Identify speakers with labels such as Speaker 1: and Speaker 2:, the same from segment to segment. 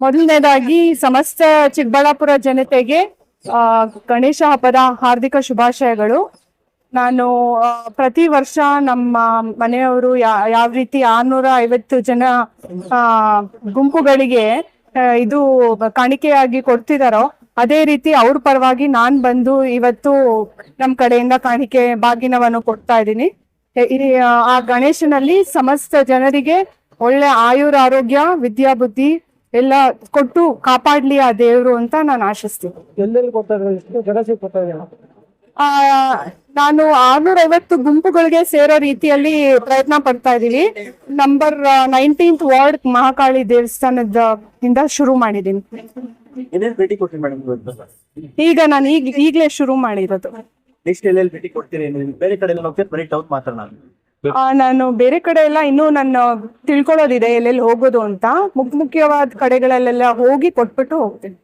Speaker 1: ಮೊದಲನೇದಾಗಿ ಸಮಸ್ತ ಚಿಕ್ಕಬಳ್ಳಾಪುರ ಜನತೆಗೆ ಗಣೇಶ ಹಬ್ಬದ ಹಾರ್ದಿಕ ಶುಭಾಶಯಗಳು. ನಾನು ಪ್ರತಿ ವರ್ಷ ನಮ್ಮ ಮನೆಯವರು ಯಾವ ರೀತಿ ಆರ್ನೂರ ಐವತ್ತು ಜನ ಗುಂಪುಗಳಿಗೆ ಇದು ಕಾಣಿಕೆಯಾಗಿ ಕೊಡ್ತಿದಾರೋ ಅದೇ ರೀತಿ ಅವ್ರ ಪರವಾಗಿ ನಾನ್ ಬಂದು ಇವತ್ತು ನಮ್ ಕಡೆಯಿಂದ ಕಾಣಿಕೆ ಬಾಗಿನವನ್ನು ಕೊಡ್ತಾ ಇದ್ದೀನಿ. ಆ, ಗಣೇಶನಲ್ಲಿ ಸಮಸ್ತ ಜನರಿಗೆ ಒಳ್ಳೆ ಆಯುರ ಆರೋಗ್ಯ ವಿದ್ಯಾ ಬುದ್ಧಿ ಎಲ್ಲ ಕೊಟ್ಟು ಕಾಪಾಡ್ಲಿ ಆ ದೇವ್ರು ಅಂತ ನಾನು ಆಶಿಸ್ತೀನಿ.
Speaker 2: ಎಲ್ಲೆಲ್ಲಿ ಕೊಡ್ತಾ ಇದ್ದಾರೆ? ಎಷ್ಟು ಗಣೇಶ ಕೊಡ್ತಾ ಇದ್ದಾರೆ?
Speaker 1: ಆ, ನಾನು ಆರ್ನೂರ ಐವತ್ತು ಗುಂಪುಗಳಿಗೆ ಸೇರೋ ರೀತಿಯಲ್ಲಿ ಪ್ರಯತ್ನ ಪಡ್ತಾ ಇದ್ದೀನಿ. ನಂಬರ್ ನೈನ್ಟೀನ್ತ್ ವಾರ್ಡ್ ಮಹಾಕಾಳಿ ದೇವಸ್ಥಾನದ ಇಂದ ಶುರು ಮಾಡಿದ್ದೀನಿ.
Speaker 2: ಏನೇನು ಭೇಟಿ ಕೊಡ್ತೀನಿ ಮೇಡಮ್ ಇವತ್ತು
Speaker 1: ಈಗ ನಾನು ಈಗ ಈಗಲೇ ಶುರು ಮಾಡಿರೋದು.
Speaker 2: ನೆಕ್ಸ್ಟ್ ಎಲ್ಲೆಲ್ಲಿ ಭೇಟಿ ಕೊಡ್ತೀರಿ? ನೀವು ಬೇರೆ ಕಡೆ ಎಲ್ಲ ಹೋಗ್ತೀರಿ? ಬರೀ ಟೌನ್ ಮಾತ್ರ ನಾನು
Speaker 1: ಆ, ನಾನು ಬೇರೆ ಕಡೆ ಎಲ್ಲ ಇನ್ನೂ ನಾನು ತಿಳ್ಕೊಳ್ಳೋದಿದೆ ಎಲ್ಲೆಲ್ಲಿ ಹೋಗೋದು ಅಂತ. ಮುಖ್ಯ ಮುಖ್ಯವಾದ ಕಡೆಗಳಲ್ಲೆಲ್ಲ ಹೋಗಿ ಕೊಟ್ಬಿಟ್ಟು ಹೋಗ್ತೀನಿ.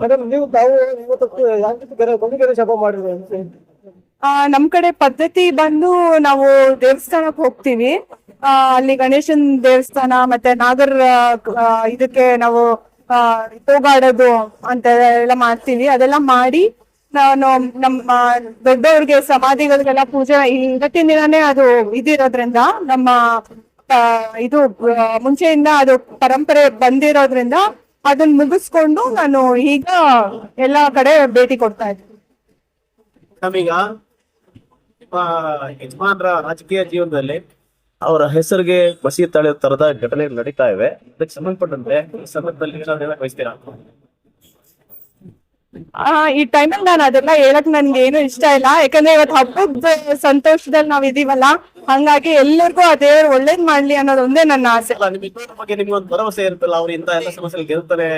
Speaker 2: ಮೇಡಮ್ ನೀವು ತಾವು ಇವತ್ತು ಯಾಕೆ ಬೇರೆ ಬಂದು ಗಣೇಶ ಹಬ್ಬ ಮಾಡಿದ್ರೆ
Speaker 1: ಆ, ನಮ್ ಕಡೆ ಪದ್ಧತಿ ಬಂದು ನಾವು ದೇವಸ್ಥಾನಕ್ಕೆ ಹೋಗ್ತೀವಿ. ಆ, ಅಲ್ಲಿ ಗಣೇಶನ್ ದೇವಸ್ಥಾನ ಮತ್ತೆ ನಾಗರ ಆ, ಇದಕ್ಕೆ ನಾವು ಆ, ತೂಗಾಡೋದು ಅಂತ ಎಲ್ಲ ಮಾಡ್ತೀವಿ. ಅದೆಲ್ಲ ಮಾಡಿ ನಾನು ನಮ್ಮ ದೊಡ್ಡವ್ರಿಗೆ ಸಮಾಧಿಗಳಿಗೆಲ್ಲ ಪೂಜೆ ಇವತ್ತಿನ ದಿನನೇ ಅದು ಇದಿರೋದ್ರಿಂದ ನಮ್ಮ ಇದು ಮುಂಚೆಯಿಂದ ಅದು ಪರಂಪರೆ ಬಂದಿರೋದ್ರಿಂದ ಅದನ್ನ ಮುಗಿಸ್ಕೊಂಡು ನಾನು ಈಗ ಎಲ್ಲಾ ಕಡೆ ಭೇಟಿ ಕೊಡ್ತಾ ಇದ್ದೀನಿ
Speaker 2: ನಮೀಗ ಯಜಮಾನ್ರ ರಾಜಕೀಯ ಜೀವನದಲ್ಲಿ ಅವರ ಹೆಸರಿಗೆ ಬಸಿ ತಳೆ ತರದ ಘಟನೆಗಳು ನಡೀತಾ ಇವೆ. ಅದಕ್ಕೆ ಸಂಬಂಧಪಟ್ಟಂತೆ ಈ ಸಂದರ್ಭದಲ್ಲಿ ಬಯಸ್ತೀರಾ?
Speaker 1: ಆ, ಈ ಟೈಮಲ್ಲಿ ನಾನು ಅದೆಲ್ಲ ಹೇಳಕ್ ನನ್ಗೆ ಏನು ಇಷ್ಟ ಇಲ್ಲ. ಯಾಕಂದ್ರೆ ಇವತ್ತು ಹಬ್ಬದ ಸಂತೋಷದಲ್ಲಿ ನಾವ್ ಇದೀವಲ್ಲ ಹಂಗಾಗಿ ಎಲ್ಲರಿಗೂ ಆ ದೇವ್ರ ಒಳ್ಳೇದ್ ಮಾಡ್ಲಿ ಅನ್ನೋದು ಒಂದೇ ನನ್ನ ಆಸೆ.
Speaker 2: ಬಗ್ಗೆ ಭರವಸೆ ಇರುತ್ತಲ್ಲ ಅವ್ರು ಇಂತ ಎಲ್ಲ ಸಮಸ್ಯೆ ಗೆಲ್ತಾರೆ.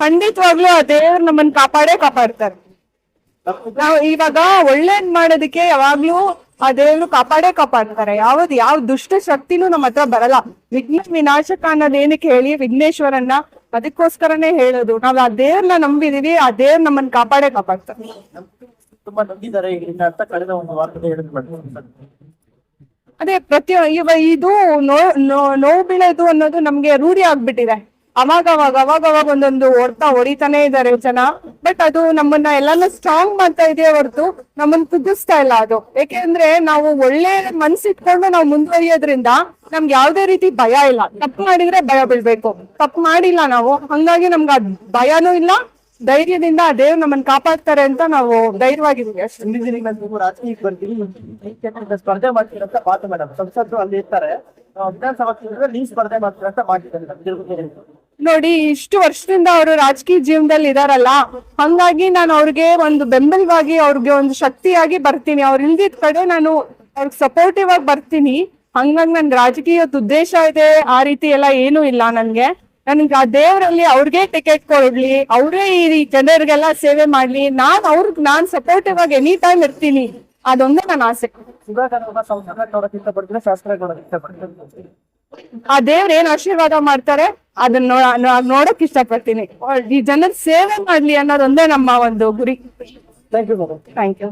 Speaker 1: ಖಂಡಿತವಾಗ್ಲೂ ಆ ದೇವ್ರ ನಮ್ಮನ್ನ ಕಾಪಾಡೇ ಕಾಪಾಡ್ತಾರೆ. ನಾವು ಇವಾಗ ಒಳ್ಳೇದ್ ಮಾಡೋದಕ್ಕೆ ಯಾವಾಗ್ಲೂ ಆ ದೇವ್ರು ಕಾಪಾಡೇ ಕಾಪಾಡ್ತಾರೆ. ಯಾವ್ದ್ ಯಾವ ದುಷ್ಟ ಶಕ್ತಿನೂ ನಮ್ಮ ಹತ್ರ ಬರಲ್ಲ. ವಿಘ್ನ ವಿನಾಶಕ ಅನ್ನೋದ್ ಏನಕ್ಕೆ ಹೇಳಿ ವಿಘ್ನೇಶ್ವರನ್ನ ಅದಕ್ಕೋಸ್ಕರನೇ ಹೇಳೋದು ನಾವ್ ಆ ದೇವ್ರನ್ನ ನಂಬಿದೀವಿ ಆ ದೇವ್ರ ನಮ್ಮನ್ನ ಕಾಪಾಡೇ ಕಾಪಾಡ್ತಾರೆ.
Speaker 2: ತುಂಬಾ ನಂಬಿದ್ದಾರೆ ಈಗ ಅಂತ ಕಳೆದ ಒಂದು ವಾರದಲ್ಲಿ ಹೇಳಿದ್ ಮೇಡಮ್
Speaker 1: ಅದೇ ಪ್ರತಿ ಇವ ಇದು ನೋ ನೋ- ನೋವು ಬೀಳೋದು ಅನ್ನೋದು ನಮ್ಗೆ ರೂಢಿ ಆಗ್ಬಿಟ್ಟಿದೆ. ಅವಾಗ ಅವಾಗ ಅವಾಗ ಅವಾಗ ಒಂದೊಂದು ಹೊಡ್ತಾ ಹೊಡಿತಾನೆ ಇದ್ದಾರೆ ಜನ. ಬಟ್ ಅದು ನಮ್ಮನ್ನ ಎಲ್ಲಾನು ಸ್ಟ್ರಾಂಗ್ ಮಾಡ್ತಾ ಇದೆಯೇ ಹೊರತು ನಮ್ಮನ್ನ ಕುದಿಸ್ತಾ ಇಲ್ಲ ಅದು. ಯಾಕೆಂದ್ರೆ ನಾವು ಒಳ್ಳೆ ಮನ್ಸಿಟ್ಕೊಂಡು ನಾವು ಮುಂದುವರಿಯೋದ್ರಿಂದ ನಮ್ಗೆ ಯಾವ್ದೇ ರೀತಿ ಭಯ ಇಲ್ಲ. ತಪ್ಪು ಮಾಡಿದ್ರೆ ಭಯ ಬೀಳ್ಬೇಕು. ತಪ್ಪು ಮಾಡಿಲ್ಲ ನಾವು, ಹಂಗಾಗಿ ನಮ್ಗೆ ಅದ್ ಭಯನೂ ಇಲ್ಲ. ಧೈರ್ಯದಿಂದ ಆ ದೇವ್ರು ನಮ್ಮನ್ನ ಕಾಪಾಡ್ತಾರೆ ಅಂತ ನಾವು ಧೈರ್ಯವಾಗಿದ್ದೀವಿ.
Speaker 2: ಸ್ಪರ್ಧೆ ಅಂತ ಅಲ್ಲಿ ಇರ್ತಾರೆ. ವಿಧಾನಸಭಾ ಸ್ಪರ್ಧೆ ಅಂತ ಮಾಡಿದ್ದಾರೆ.
Speaker 1: ನೋಡಿ, ಇಷ್ಟು ವರ್ಷದಿಂದ ಅವರು ರಾಜಕೀಯ ಜೀವನದಲ್ಲಿ ಇದಾರಲ್ಲ, ಹಂಗಾಗಿ ನಾನು ಅವ್ರಿಗೆ ಒಂದು ಬೆಂಬಲವಾಗಿ, ಅವ್ರಿಗೆ ಒಂದು ಶಕ್ತಿಯಾಗಿ ಬರ್ತೀನಿ. ಅವ್ರ ಇಲ್ದಿದ್ ಕಡೆ ನಾನು ಅವ್ರಿಗೆ ಸಪೋರ್ಟಿವ್ ಆಗಿ ಬರ್ತೀನಿ. ಹಂಗಾಗಿ ನನ್ ರಾಜಕೀಯದ ಉದ್ದೇಶ ಇದೆ, ಆ ರೀತಿ ಎಲ್ಲ ಏನೂ ಇಲ್ಲ ನನ್ಗೆ. ನನ್ಗೆ ಆ ದೇವರಲ್ಲಿ ಅವ್ರಿಗೆ ಟಿಕೆಟ್ ಕೊಡ್ಲಿ, ಅವರೇ ಈ ಜನರಿಗೆಲ್ಲ ಸೇವೆ ಮಾಡ್ಲಿ. ನಾನ್ ಅವ್ರಿಗೆ, ನಾನ್ ಸಪೋರ್ಟಿವ್ ಆಗಿ ಎನಿ ಟೈಮ್ ಇರ್ತೀನಿ. ಅದೊಂದೇ ನನ್ನ ಆಸೆ. ಆ ದೇವ್ರ ಏನ್ ಆಶೀರ್ವಾದ ಮಾಡ್ತಾರೆ ಅದನ್ನ ನೋಡಕ್ ಇಷ್ಟ ಪಡ್ತೀನಿ ಇಷ್ಟಪಡ್ತೀನಿ. ಈ ಜನರ ಸೇವೆ ಮಾಡ್ಲಿ ಅನ್ನೋದೊಂದೇ ನಮ್ಮ ಒಂದು ಗುರಿ. Thank you